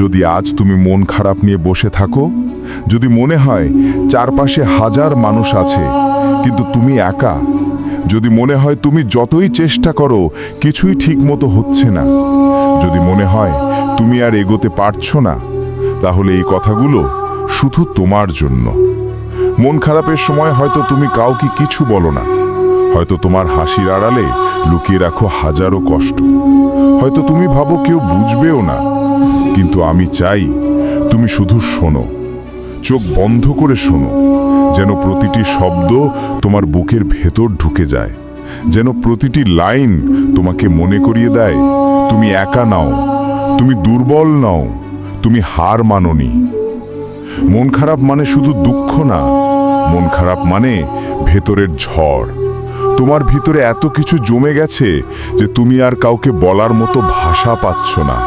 যদি আজ তুমি মন খারাপ নিয়ে বসে থাকো, যদি মনে হয় চারপাশে হাজার মানুষ আছে, কিন্তু তুমি একা, যদি মনে হয় তুমি যতই চেষ্টা করো, কিছুই ঠিকমতো হচ্ছে না, যদি মনে হয় তুমি আর এগোতে পারছ না, তাহলে এই কথাগুলো শুধু তোমার জন্য। মন খারাপের সময় হয়তো তুমি কাউকে কিছু বলো না, হয়তো তোমার হাসির আড়ালে লুকিয়ে রাখো হাজারো কষ্ট, হয়তো তুমি ভাবো কেউ বুঝবেও না কিন্তু আমি চাই তুমি শুধু শোনো, চোখ বন্ধ করে শোনো, যেন প্রতিটি শব্দ তোমার বুকের ভেতর ঢুকে যায়, যেন প্রতিটি লাইন তোমাকে মনে করিয়ে দেয়, তুমি একা নাও, তুমি দুর্বল নাও, তুমি হার মাননি। মন খারাপ মানে শুধু দুঃখ না, মন খারাপ মানে ভেতরের ঝড়। তোমার ভিতরে এত কিছু জমে গেছে যে তুমি আর কাউকে বলার মতো ভাষা পাচ্ছ না।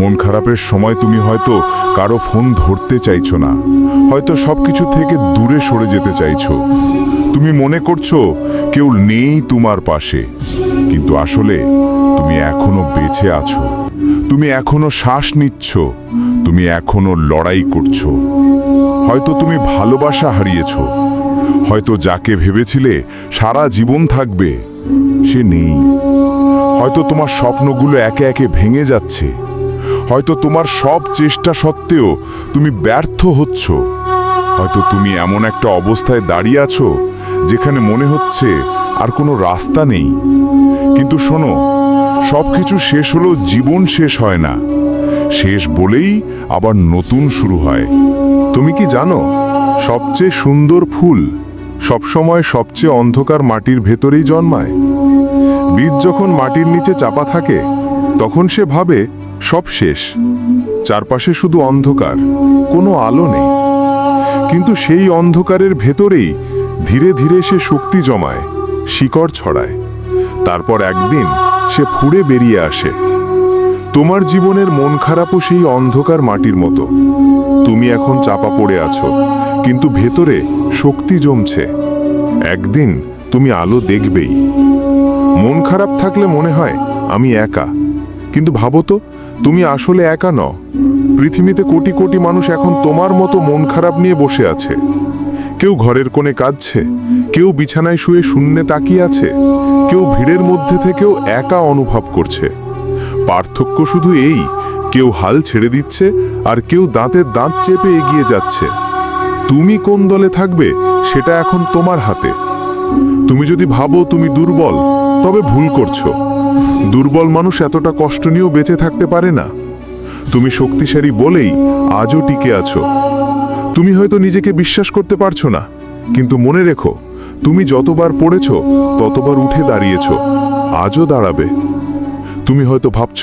মন খারাপের সময় তুমি হয়তো কারও ফোন ধরতে চাইছো না। হয়তো সবকিছু থেকে দূরে সরে যেতে চাইছো। তুমি মনে করছ কেউ নেই তোমার পাশে। কিন্তু আসলে তুমি এখনও বেঁচে আছো। তুমি এখনও শ্বাস নিচ্ছ। তুমি এখনও লড়াই করছ। হয়তো তুমি ভালোবাসা হারিয়েছো। হয়তো যাকে ভেবেছিলে সারা জীবন থাকবে, সে নেই। হয়তো তোমার স্বপ্নগুলো একে একে ভেঙে যাচ্ছে। হয়তো তোমার সব চেষ্টা সত্ত্বেও তুমি ব্যর্থ হচ্ছ। হয়তো তুমি এমন একটা অবস্থায় দাঁড়িয়ে আছো যেখানে মনে হচ্ছে আর কোনো রাস্তা নেই। কিন্তু শোনো সব কিছু শেষ হলেও জীবন শেষ হয় না। শেষ বলেই আবার নতুন শুরু হয়। তুমি কি জানো, সবচেয়ে সুন্দর ফুল সবসময় সবচেয়ে অন্ধকার মাটির ভেতরেই জন্মায়। বীজ যখন মাটির নিচে চাপা থাকে, তখন সে ভাবে সব শেষ। চারপাশে শুধু অন্ধকার, কোনো আলো নেই। কিন্তু সেই অন্ধকারের ভেতরেই ধীরে ধীরে সে শক্তি জমায়, শিকড় ছড়ায়। তারপর একদিন সে ফুড়ে বেরিয়ে আসে। তোমার জীবনের মন খারাপও সেই অন্ধকার মাটির মতো। তুমি এখন চাপা পড়ে আছো, কিন্তু ভেতরে শক্তি জমছে। একদিন তুমি আলো দেখবেই। মন খারাপ থাকলে মনে হয় আমি একা, কিন্তু ভাবো তো তুমি আসলে একা ন পৃথিবীতে কোটি কোটি মানুষ এখন তোমার মতো মন খারাপ নিয়ে বসে আছে। কেউ ঘরের কোণে কাঁদছে, কেউ বিছানায় শুয়ে শূন্যে তাকিয়ে আছে, কেউ ভিড়ের মধ্যে থেকেও একা অনুভব করছে। পার্থক্য শুধু এই, কেউ হাল ছেড়ে দিচ্ছে আর কেউ দাঁতের দাঁত চেপে এগিয়ে যাচ্ছে। তুমি কোন দলে থাকবে, সেটা এখন তোমার হাতে। তুমি যদি ভাবো তুমি দুর্বল, তবে ভুল করছ। দুর্বল মানুষ এতটা কষ্ট নিয়েও বেঁচে থাকতে পারে না। তুমি শক্তিশালী বলেই আজও টিকে আছো। তুমি হয়তো নিজেকে বিশ্বাস করতে পারছ না, কিন্তু মনে রেখো, তুমি যতবার পড়েছ, ততবার উঠে দাঁড়িয়েছ, আজও দাঁড়াবে। তুমি হয়তো ভাবছ,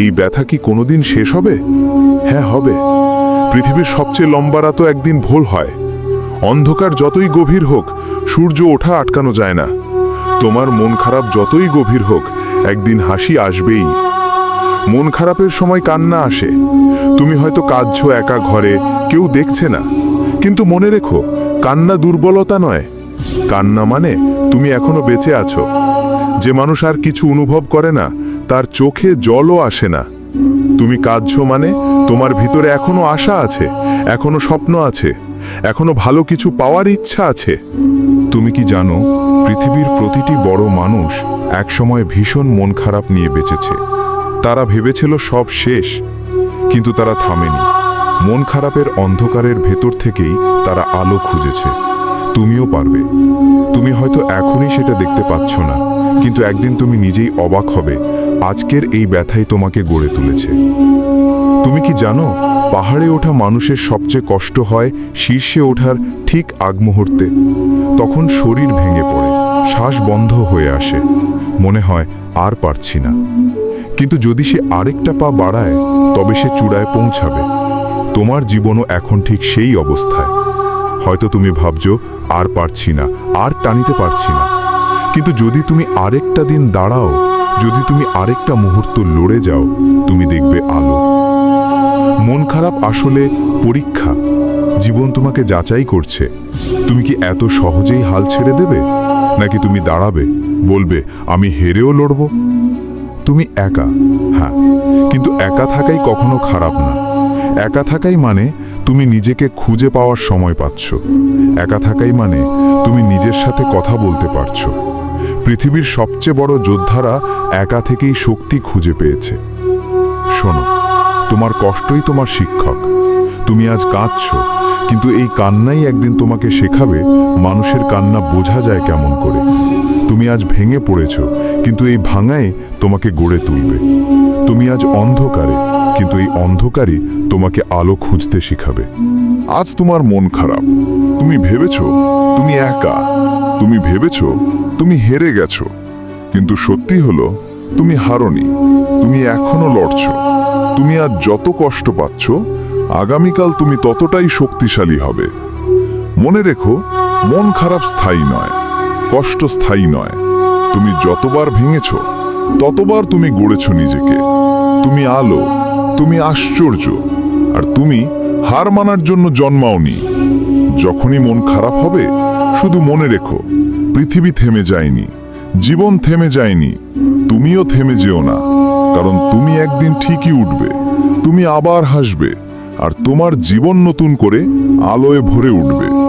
এই ব্যথা কি কোনোদিন শেষ হবে? হ্যাঁ হবে। পৃথিবীর সবচেয়ে লম্বা রাতও একদিন ভোল হয়। অন্ধকার যতই গভীর হোক, সূর্য ওঠা আটকানো যায় না। তোমার মন খারাপ যতই গভীর হোক, একদিন হাসি আসবেই। মন খারাপের সময় কান্না আসে। তুমি হয়তো কাঁদছো একা ঘরে, কেউ দেখছে না। কিন্তু মনে রেখো, কান্না দুর্বলতা নয়। কান্না মানে তুমি এখনও বেঁচে আছো। যে মানুষ আর কিছু অনুভব করে না, তার চোখে জলও আসে না। তুমি কাঁদছো মানে তোমার ভিতরে এখনও আশা আছে, এখনও স্বপ্ন আছে, এখনও ভালো কিছু পাওয়ার ইচ্ছা আছে। তুমি কি জানো, পৃথিবীর প্রতিটি বড় মানুষ একসময় ভীষণ মন খারাপ নিয়ে বেঁচেছে। তারা ভেবেছিল সব শেষ, কিন্তু তারা থামেনি। মন খারাপের অন্ধকারের ভেতর থেকেই তারা আলো খুঁজেছে। তুমিও পারবে। তুমি হয়তো এখনই সেটা দেখতে পাচ্ছ না, কিন্তু একদিন তুমি নিজেই অবাক হবে, আজকের এই ব্যথাই তোমাকে গড়ে তুলেছে। তুমি কি জানো, পাহাড়ে ওঠা মানুষের সবচেয়ে কষ্ট হয় শীর্ষে ওঠার ঠিক আগ মুহূর্তে। তখন শরীর ভেঙে পড়ে, শ্বাস বন্ধ হয়ে আসে। মনে হয় আর পারছি না। কিন্তু যদি সে আরেকটা পা বাড়ায়, তবে সে চূড়ায় পৌঁছাবে। তোমার জীবনও এখন ঠিক সেই অবস্থায়। হয়তো তুমি ভাবছ, আর পারছি না, আর টানিতে পারছি না। কিন্তু যদি তুমি আরেকটা দিন দাঁড়াও, যদি তুমি আরেকটা মুহূর্ত লড়ে যাও, তুমি দেখবে আলো। মন খারাপ আসলে পরীক্ষা। জীবন তোমাকে যাচাই করছে। তুমি কি এত সহজেই হাল ছেড়ে দেবে? নাকি তুমি দাঁড়াবে, বলবে, আমি হেরেও লড়ব তুমি একা হ্যাঁ কিন্তু একা থাকাই কখনো খারাপ না। একা থাকাই মানে তুমি নিজেকে খুঁজে পাওয়ার সময় পাচ্ছ। একা থাকাই মানে তুমি নিজের সাথে কথা বলতে পারছ। পৃথিবীর সবচেয়ে বড় যোদ্ধারা একা থেকেই শক্তি খুঁজে পেয়েছে। শোনো তোমার কষ্টই তোমার শিক্ষক। তুমি আজ কাঁদছ, কিন্তু এই কান্নাই একদিন তোমাকে শেখাবে মানুষের কান্না বোঝা যায় কেমন করে। তুমি আজ ভেঙে পড়েছ, কিন্তু এই ভাঙাই তোমাকে গড়ে তুলবে। তুমি আজ অন্ধকারে, কিন্তু এই অন্ধকারই তোমাকে আলো খুঁজতে শিখাবে। আজ তোমার মন খারাপ। তুমি ভেবেছ, তুমি একা। তুমি ভেবেছ, তুমি হেরে গেছো। কিন্তু সত্যি হলো, তুমি হারনি। তুমি এখনও লড়ছো। তুমি আজ যত কষ্ট পাচ্ছ, আগামীকাল তুমি ততটাই শক্তিশালী হবে। মনে রেখো, মন খারাপ স্থায়ী নয়, কষ্ট স্থায়ী নয়। তুমি যতবার ভেঙেছ, ততবার তুমি গড়েছ নিজেকে। তুমি আলো, তুমি আশ্চর্য, আর তুমি হার মানার জন্য জন্মাওনি। যখনই মন খারাপ হবে, শুধু মনে রেখো, পৃথিবী থেমে যায়নি, জীবন থেমে যায়নি, তুমিও থেমে যেও না। কারণ তুমি একদিন ঠিকই উঠবে, তুমি আবার হাসবে, আর তোমার জীবন নতুন করে আলোয় ভরে উঠবে।